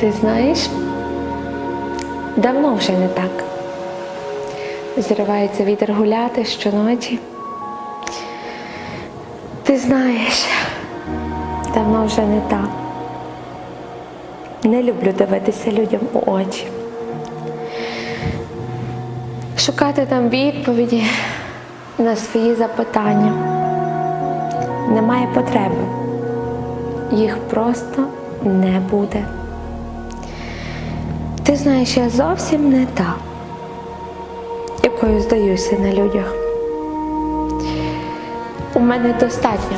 Ти знаєш, давно вже не так. Зривається вітер гуляти щоночі. Ти знаєш, давно вже не так. Не люблю дивитися людям у очі. Шукати там відповіді на свої запитання. Немає потреби. Їх просто не буде. Ти знаєш, я зовсім не та, якою здаюся на людях. У мене достатньо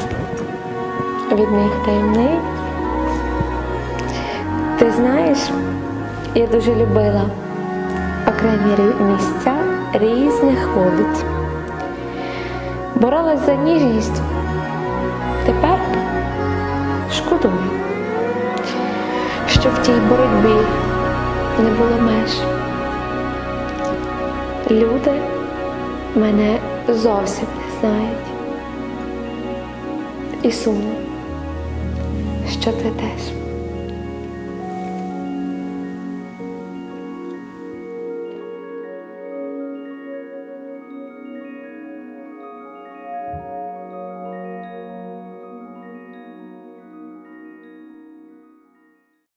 від моїх таємниць. Ти знаєш, я дуже любила окремі місця різних вулиць. Боролась за ніжність. Тепер шкодую, що в тій боротьбі не було меж. Люди мене зовсім не знають. І сумно, що ти теж.